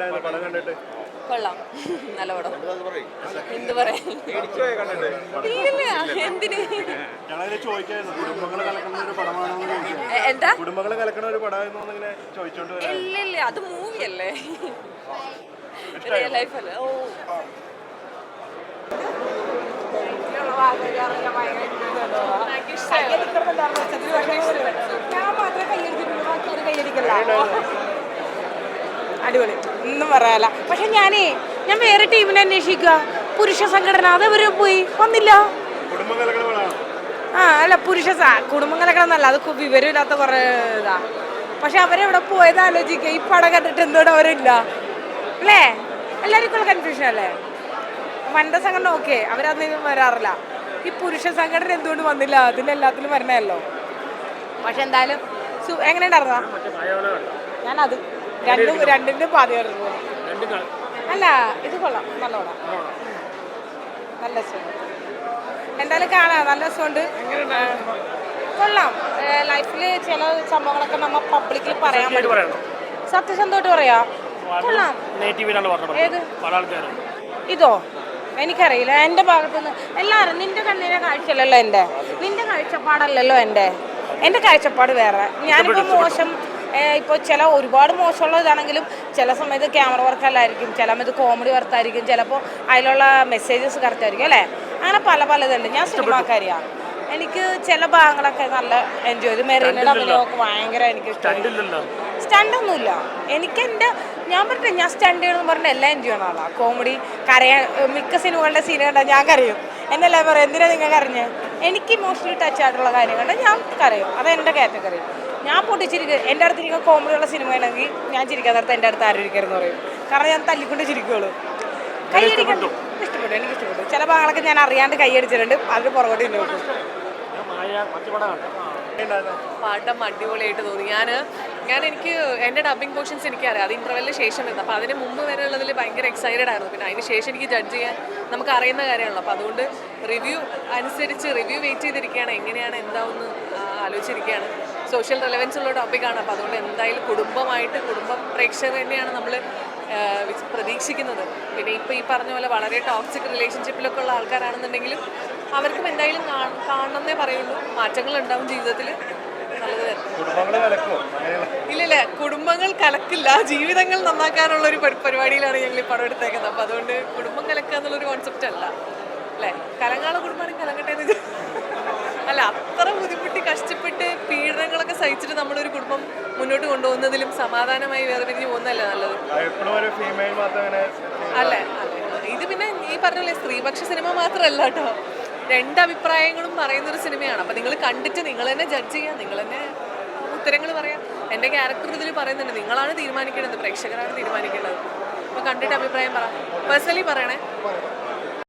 എങ്ങനെയുണ്ടായിരുന്നു പടം കണ്ടിട്ട്? കൊള്ളാം. നല്ല പടം. എന്ത് പറയാ ഇല്ല എന്തിന്? എന്താ? കുടുംബങ്ങൾ കലക്കണ ഒരു പടമായിരുന്നു ചോദിച്ചോണ്ട് വരാം ഇല്ല ഇല്ല അത് മൂവി അല്ലേ റിയൽ ലൈഫ് അല്ലേ? ഓ. അടിപൊളി. ഒന്നും പറയാല പക്ഷെ ഞാനേ ഞാൻ വേറെ ടീമിനെ അന്വേഷിക്കുക പുരുഷ സംഘടന അതവര് പോയി? വന്നില്ല. ആ അല്ല പുരുഷ കുടുംബം കുടുംബങ്ങളൊക്കെ നല്ല അത് വിവരമില്ലാത്ത കുറെ ഇതാ. പക്ഷെ അവരെവിടെ പോയത് ആലോചിക്കുക ഈ പടം കണ്ടിട്ട് എന്തോടെ അവരില്ല? അല്ലേ? എല്ലാവർക്കും കൺഫ്യൂഷൻ അല്ലേ? വനിതാ സംഘടന ഓക്കെ അവരതൊന്നും വരാറില്ല. ഈ പുരുഷ സംഘടന എന്തുകൊണ്ട് വന്നില്ല? അതിലെല്ലാത്തിലും വരണമല്ലോ പക്ഷെ എന്തായാലും എങ്ങനെ ഉണ്ടായിരുന്നാ ഞാനത് രണ്ടും രണ്ടിന്റെ പാതി അല്ല ഇത് കൊള്ളാം. നല്ല നല്ല രസമുണ്ട്. എന്തായാലും കാണാം. നല്ല രസമുണ്ട്. കൊള്ളാം. ലൈഫിൽ ചില സംഭവങ്ങളൊക്കെ നമ്മ പബ്ലിക്കിൽ പറയാൻ പറ്റും. സത്യസന്ധമായിട്ട് പറയാ. കൊള്ളാം. ഏത്? ഇതോ? എനിക്കറിയില്ല. എന്റെ ഭാഗത്തുനിന്ന്. എല്ലാവരും നിന്റെ കണ്ണിന്റെ കാഴ്ചയല്ലല്ലോ എന്റെ. നിന്റെ കാഴ്ചപ്പാടല്ലല്ലോ എന്റെ. എന്റെ കാഴ്ചപ്പാട് വേറെ. ഞാനിപ്പോൾ മോശം ഇപ്പോൾ ചില ഒരുപാട് മോശമുള്ള ഇതാണെങ്കിലും ചില സമയത്ത് ക്യാമറ വർക്ക് അല്ലായിരിക്കും ചില സമയത്ത് കോമഡി വർത്തായിരിക്കും ചിലപ്പോൾ അതിലുള്ള മെസ്സേജസ് കറക്റ്റ് ആയിരിക്കും അല്ലേ? അങ്ങനെ പല പല ഇതുണ്ട്. ഞാൻ സിനിമാക്കാരിയാണ് എനിക്ക് ചില ഭാഗങ്ങളൊക്കെ നല്ല എൻജോയ് ചെയ്തു. മെറീനയുടെ അഭിനയമൊക്കെ ഭയങ്കര എനിക്ക് സ്റ്റണ്ടൊന്നുമില്ല. എനിക്ക് എന്റെ ഞാൻ പറഞ്ഞിട്ട് ഞാൻ സ്റ്റണ്ട് ചെയ്യണമെന്ന് പറഞ്ഞാൽ എല്ലാം എൻജോയ് ചെയ്യണ ആളാണ് കോമഡി കരയാൻ മിക്ക സിനിമകളുടെ സീൻ കണ്ടാൽ ഞാൻ കരയും. എന്നല്ലേ പറയും? എന്തിനാ നിങ്ങൾ കരഞ്ഞ്? എനിക്ക് ഇമോഷണലി ടച്ച് ആയിട്ടുള്ള കാര്യങ്ങൾ ഞാൻ കരയും. അത് എന്റെ കാറ്റഗറി ഞാൻ പൊട്ടിച്ചിരിക്കും എന്റെ അടുത്ത് ഇരിക്കുന്ന കോമഡിയുള്ള സിനിമ ആണെങ്കിൽ ഞാൻ ചിരിക്കാൻ നേരത്തെ എന്റെ അടുത്ത് ആരും ഇരിക്കരുതെന്ന് പറയും. കാരണം ഞാൻ തല്ലിക്കൊണ്ട് ചിരിക്കുള്ളൂ. കൈയടിക്കാൻ ഇഷ്ടപ്പെട്ടു. എനിക്ക് ഇഷ്ടപ്പെട്ടു. ചില ഭാഗങ്ങളൊക്കെ ഞാൻ അറിയാണ്ട് കൈയടിച്ചിട്ടുണ്ട്. അതിന് പുറകോട്ട് നോക്കും. ഞാൻ മായ മറ്റു പടം കണ്ടു. പാട്ടം അടിപൊളിയായിട്ട് തോന്നി. ഞാൻ ഞാൻ എനിക്ക് എന്റെ ഡബിങ് പോർഷൻസ് എനിക്കറിയാം. അത് ഇന്റർവെല്ലിന് ശേഷം വരുന്നത് അപ്പോൾ അതിന് മുമ്പ് വരെ ഉള്ളതിൽ ഭയങ്കര എക്സൈറ്റഡ് ആയിരുന്നു. പിന്നെ അതിന് ശേഷം എനിക്ക് ജഡ്ജ് ചെയ്യാൻ നമുക്ക് അറിയുന്ന കാര്യമാണല്ലോ. അപ്പോൾ അതുകൊണ്ട് റിവ്യൂ അനുസരിച്ച് റിവ്യൂ വെയിറ്റ് ചെയ്തിരിക്കുകയാണ്. എങ്ങനെയാണ് എന്താവെന്ന് ആലോചിച്ചിരിക്കുകയാണ്. സോഷ്യൽ റിലവൻസ് ഉള്ള ടോപ്പിക്കാണ് അപ്പോൾ അതുകൊണ്ട് എന്തായാലും കുടുംബമായിട്ട് കുടുംബ പ്രേക്ഷകർ തന്നെയാണ് നമ്മൾ പ്രതീക്ഷിക്കുന്നത്. പിന്നെ ഇപ്പോൾ ഈ പറഞ്ഞ പോലെ വളരെ ടോക്സിക് റിലേഷൻഷിപ്പിലൊക്കെ ഉള്ള ആൾക്കാരാണെന്നുണ്ടെങ്കിലും അവർക്കും എന്തായാലും കാണണം കാണണമെന്നേ പറയുള്ളൂ. മാറ്റങ്ങൾ ഉണ്ടാവും ജീവിതത്തിൽ അങ്ങനെയുള്ള ഇല്ലില്ല കുടുംബങ്ങൾ കലക്കില്ല. ജീവിതങ്ങൾ നന്നാക്കാനുള്ള ഒരു പരി- പരിപാടിയിലാണ് ഞങ്ങൾ ഈ പടം എടുത്തേക്കുന്നത്. അപ്പൊ അതുകൊണ്ട് കുടുംബം കലക്കുക എന്നുള്ളൊരു കോൺസെപ്റ്റ് അല്ല. അല്ലേ? കലങ്ങാള കുടുംബം കലങ്ങട്ടെ എന്ന് അല്ല അത്ര ബുദ്ധിമുട്ടി കഷ്ടപ്പെട്ട് പീഡനങ്ങളൊക്കെ സഹിച്ചിട്ട് നമ്മളൊരു കുടുംബം മുന്നോട്ട് കൊണ്ടുപോകുന്നതിലും സമാധാനമായി വേറെ വേർപിരിഞ്ഞ് പോകുന്നതല്ലേ നല്ലത്? ഒരു അല്ലേ? അല്ലേ ഇത് പിന്നെ ഈ പറഞ്ഞല്ലേ സ്ത്രീപക്ഷ സിനിമ മാത്രമല്ല കേട്ടോ. രണ്ട് അഭിപ്രായങ്ങളും പറയുന്ന ഒരു സിനിമയാണ്. അപ്പം നിങ്ങൾ കണ്ടിട്ട് നിങ്ങൾ തന്നെ ജഡ്ജ് ചെയ്യുക നിങ്ങൾ തന്നെ ഉത്തരങ്ങൾ പറയാം. എന്റെ ക്യാരക്ടർ ഇതിൽ പറയുന്നുണ്ട്. നിങ്ങളാണ് തീരുമാനിക്കേണ്ടത്. പ്രേക്ഷകരാണ് തീരുമാനിക്കേണ്ടത്. അപ്പോൾ കണ്ടിട്ട് അഭിപ്രായം പറ. പേഴ്സണലി പറയണേ.